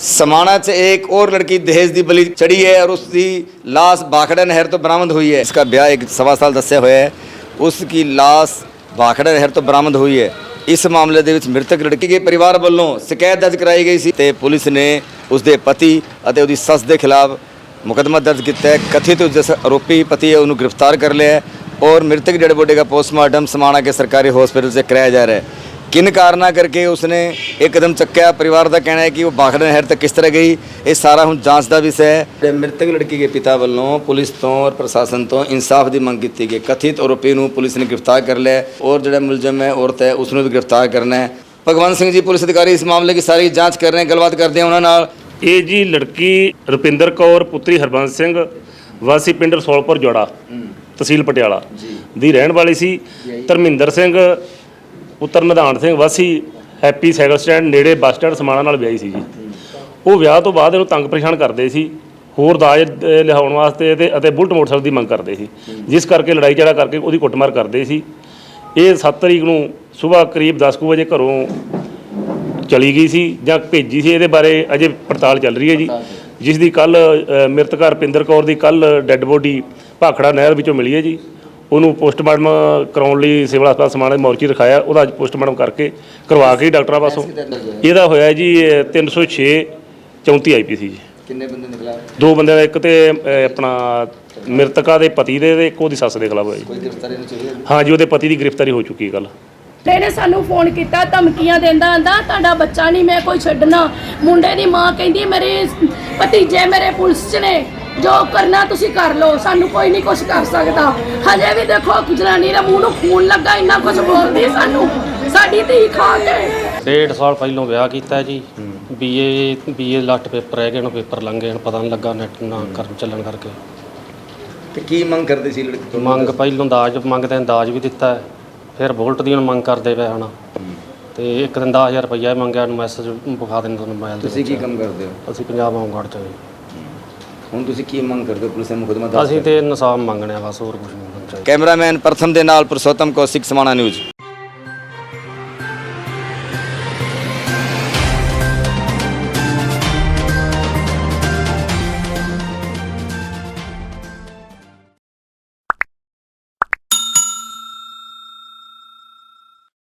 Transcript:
ਸਮਾਣਾ समाना से एक और लड़की दहेज की बलि चढ़ी है और उसकी लाश भाखड़ा नहर तो बरामद हुई है। ਵਿਆਹ ਇੱਕ ਸਵਾ ਸਾਲ ਦੱਸਿਆ ਹੋਇਆ ਹੈ ਉਸ ਕੀ ਲਾਸ਼ ਬਾਖੜਾ ਨਹਿਰ ਤੋਂ ਬਰਾਮਦ ਹੋਈ ਹੈ ਇਸ ਮਾਮਲੇ ਦੇ ਵਿੱਚ ਮ੍ਰਿਤਕ ਲੜਕੀ ਦੇ ਪਰਿਵਾਰ ਵੱਲੋਂ ਸ਼ਿਕਾਇਤ ਦਰਜ ਕਰਾਈ ਗਈ ਸੀ ਤੇ ਪੁਲਿਸ ਨੇ ਉਸ ਦੇ ਪਤੀ ਅਤੇ ਉਹਦੀ ਸੱਸ ਦੇ ਖਿਲਾਫ ਮੁਕਦਮਾ ਦਰਜ ਕੀਤਾ ਹੈ ਕਥਿਤ ਜਿਸ ਆਰੋਪੀ ਪਤੀ ਹੈ ਉਹਨੂੰ ਗ੍ਰਿਫਤਾਰ ਕਰ ਲਿਆ ਹੈ ਔਰ ਮ੍ਰਿਤਕ ਡੈਡ ਬੋਡੀ ਦਾ ਪੋਸਟਮਾਰਟਮ ਸਮਾਣਾ ਕੇ ਸਰਕਾਰੀ ਹਸਪੀਟਲ 'ਚ ਕਰਾਇਆ ਜਾ ਰਿਹਾ ਹੈ किन ਕਾਰਨਾਂ ਕਰਕੇ ਉਸਨੇ ਇੱਕ ਕਦਮ ਚੱਕਿਆ? ਪਰਿਵਾਰ ਦਾ ਕਹਿਣਾ ਹੈ ਕਿ ਉਹ ਬਾਖੜਾ ਨਹਿਰ ਤੱਕ ਕਿਸ ਤਰ੍ਹਾਂ ਗਈ? ਇਹ ਸਾਰਾ ਹੁਣ ਜਾਂਚ ਦਾ ਵਿਸ਼ਾ ਹੈ। ਤੇ ਮ੍ਰਿਤਕ ਲੜਕੀ ਦੇ ਪਿਤਾ ਵੱਲੋਂ ਪੁਲਿਸ ਤੋਂ ਔਰ ਪ੍ਰਸ਼ਾਸਨ ਤੋਂ ਇਨਸਾਫ ਦੀ ਮੰਗ ਕੀਤੀ ਗਈ। ਕਥਿਤ ਆਰੋਪੀ ਨੂੰ ਪੁਲਿਸ ਨੇ ਗ੍ਰਿਫਤਾਰ ਕਰ ਲਿਆ ਹੈ ਔਰ ਜਿਹੜਾ ਮੁਲਜ਼ਮ ਹੈ ਔਰਤ ਹੈ ਉਸ ਨੂੰ ਵੀ ਗ੍ਰਿਫਤਾਰ ਕਰਨਾ ਹੈ। ਭਗਵੰਤ ਸਿੰਘ ਜੀ ਪੁਲਿਸ ਅਧਿਕਾਰੀ ਇਸ ਮਾਮਲੇ ਦੀ ਸਾਰੀ ਜਾਂਚ ਕਰ ਰਹੇ ਹਨ ਗੱਲਬਾਤ ਕਰਦੇ ਹਾਂ ਉਹਨਾਂ ਨਾਲ। ਇਹ ਜੀ ਲੜਕੀ ਰੁਪਿੰਦਰ ਕੌਰ ਪੁੱਤਰੀ ਹਰਬੰਸ ਸਿੰਘ ਵਾਸੀ ਪਿੰਡ ਰਸੋਲਪੁਰ ਜੋੜਾ ਤਹਿਸੀਲ ਪਟਿਆਲਾ ਦੀ ਰਹਿਣ ਵਾਲੀ ਸੀ। ਧਰਮਿੰਦਰ ਸਿੰਘ ਪੁੱਤਰ ਨਿਧਾਨ ਸਿੰਘ ਵਾਸੀ ਹੈਪੀ ਸਾਈਕਲ ਸਟੈਂਡ ਨੇੜੇ ਬੱਸ ਸਟੈਂਡ ਸਮਾਣਾ ਨਾਲ ਵਿਆਹੀ ਸੀ ਜੀ। ਉਹ ਵਿਆਹ ਤੋਂ ਬਾਅਦ ਇਹਨੂੰ ਤੰਗ ਪਰੇਸ਼ਾਨ ਕਰਦੇ ਸੀ ਹੋਰ ਦਾਜ ਅਹ, ਲਿਆਉਣ ਵਾਸਤੇ ਤੇ ਅਤੇ ਬੁਲਟ ਮੋਟਰਸਾਈਕਲ ਦੀ ਮੰਗ ਕਰਦੇ ਸੀ ਜਿਸ ਕਰਕੇ ਲੜਾਈ ਝਗੜਾ ਕਰਕੇ ਉਹਦੀ ਕੁੱਟਮਾਰ ਕਰਦੇ ਸੀ। ਇਹ 7 ਤਰੀਕ ਨੂੰ ਸਵੇਰ ਕਰੀਬ 10 ਕੁ ਵਜੇ ਘਰੋਂ ਚਲੀ ਗਈ ਸੀ ਜਾਂ ਭੇਜੀ ਸੀ ਇਹਦੇ ਬਾਰੇ ਅਜੇ ਪੜਤਾਲ ਚੱਲ ਰਹੀ ਹੈ ਜੀ। ਜਿਸ ਦੀ ਕੱਲ ਮ੍ਰਿਤਕ ਰਪਿੰਦਰ ਕੌਰ ਦੀ ਕੱਲ ਡੈੱਡ ਬੋਡੀ ਭਾਖੜਾ ਨਹਿਰ ਵਿੱਚੋਂ ਮਿਲੀ ਹੈ ਜੀ। ਉਹਨੂੰ ਪੋਸਟਮਾਰਟਮ ਕਰਾਉਣ ਲਈ ਸਿਵਲ ਹਸਪਤਾਲ ਸਮਾਣੇ ਮੋਰਚੀ ਰਖਾਇਆ ਉਹਦਾ ਅੱਜ ਪੋਸਟਮਾਰਟਮ ਕਰਕੇ ਕਰਵਾ ਕੇ ਡਾਕਟਰਾਂ ਪਾਸੋਂ। ਇਹਦਾ ਹੋਇਆ ਜੀ ਇਹ 306 34 ਆਈਪੀਸੀ ਜੀ। ਕਿੰਨੇ ਬੰਦੇ ਨਿਕਲਾ? ਦੋ ਬੰਦਿਆਂ ਦਾ ਇੱਕ ਤੇ ਆਪਣਾ ਮ੍ਰਿਤਕਾ ਦੇ ਪਤੀ ਦੇ ਤੇ ਇੱਕ ਉਹਦੀ ਸੱਸ ਦੇ ਖਿਲਾਫ ਹੋਇਆ ਜੀ। ਕੋਈ ਗ੍ਰਿਫਤਾਰੀ ਨਹੀਂ ਚਾਹੀਦੀ ਹਾਂ ਜੀ ਉਹਦੇ ਪਤੀ ਦੀ ਗ੍ਰਿਫਤਾਰੀ ਹੋ ਚੁੱਕੀ ਹੈ ਕੱਲ ਇਹਨੇ ਸਾਨੂੰ ਫੋਨ ਕੀਤਾ ਧਮਕੀਆਂ ਦਿੰਦਾ ਆਂਦਾ ਤੁਹਾਡਾ ਬੱਚਾ ਨਹੀਂ ਮੈਂ ਕੋਈ ਛੱਡਣਾ। ਮੁੰਡੇ ਦੀ ਮਾਂ ਕਹਿੰਦੀ ਮੇਰੇ ਭਤੀਜੇ ਮੇਰੇ ਪੁਲਿਸ 'ਚ ਨੇ। ਜੋ ਕਰਨਾ ਤੁਸੀਂ ਕਰ ਲਓ ਸਾਨੂੰ ਕੋਈ ਨਹੀਂ ਕੁਝ ਕਰ ਸਕਦਾ। ਹਜੇ ਵੀ ਦੇਖੋ ਜਨਾਨੀ ਦੇ ਮੂੰਹ ਨੂੰ ਖੂਨ ਲੱਗਾ ਇੰਨਾ ਕੁਝ ਬੋਲਦੀ ਸਾਨੂੰ। ਸਾਡੀ ਧੀ ਖਾ ਕੇ ਡੇਢ ਸਾਲ ਪਹਿਲੋਂ ਵਿਆਹ ਕੀਤਾ ਜੀ। ਬੀਏ ਬੀਏ ਲਾਸਟ ਪੇਪਰ ਰਹਿ ਗਏ ਨੂੰ ਪੇਪਰ ਲੰਘ ਗਏ ਪਤਾ ਨਹੀਂ ਲੱਗਾ ਨੈਟ ਨਾ ਕਰਨ ਚੱਲਣ ਕਰਕੇ। ਤੇ ਕੀ ਮੰਗ ਕਰਦੇ ਸੀ ਲੜਕੀ ਤੋਂ? ਮੰਗ ਪਹਿਲੋਂ ਦਾਜ ਮੰਗਦੇ ਨੇ ਦਾਜ ਵੀ ਦਿੱਤਾ ਹੈ। ਫਿਰ ਬੋਲਟ ਦੀ ਹੁਣ ਮੰਗ ਕਰਦੇ ਪਏ ਹੁਣ ਤੇ ਇੱਕ ਦਿਨ 10000 ਰੁਪਈਆ ਮੰਗਿਆ ਨੂੰ ਮੈਸੇਜ ਵਿਖਾ ਦੇਣ ਤੁਹਾਨੂੰ ਮੋਬਾਈਲ ਦੇ ਤੁਸੀਂ ਕੀ ਵਿੱਚ। ਕੰਮ ਕਰਦੇ ਹੋ? ਅਸੀਂ ਪੰਜਾਬ ਹੋਮਗਾਰਡ ਚ ਜੀ। ਹੁਣ ਤੁਸੀਂ ਕੀ ਮੰਗ ਕਰਦੇ ਹੋ? ਪੁਲਿਸ ਨੇ ਮੁਕਦਮਾ ਦਰਜ ਅਸੀਂ ਤੇ ਇਨਸਾਫ ਮੰਗਣੇ ਆ ਬਸ ਹੋਰ ਕੁਝ ਨਹੀਂ ਮੰਗਣਾ ਚਾਹੀਦਾ ਕੈਮਰਾਮੈਨ ਪ੍ਰਥਮ ਦੇ ਨਾਲ ਪੁਰਸ਼ੋਤਮ ਕੌਸ਼ਿਕ ਸਮਾਣਾ ਨਿਊਜ਼।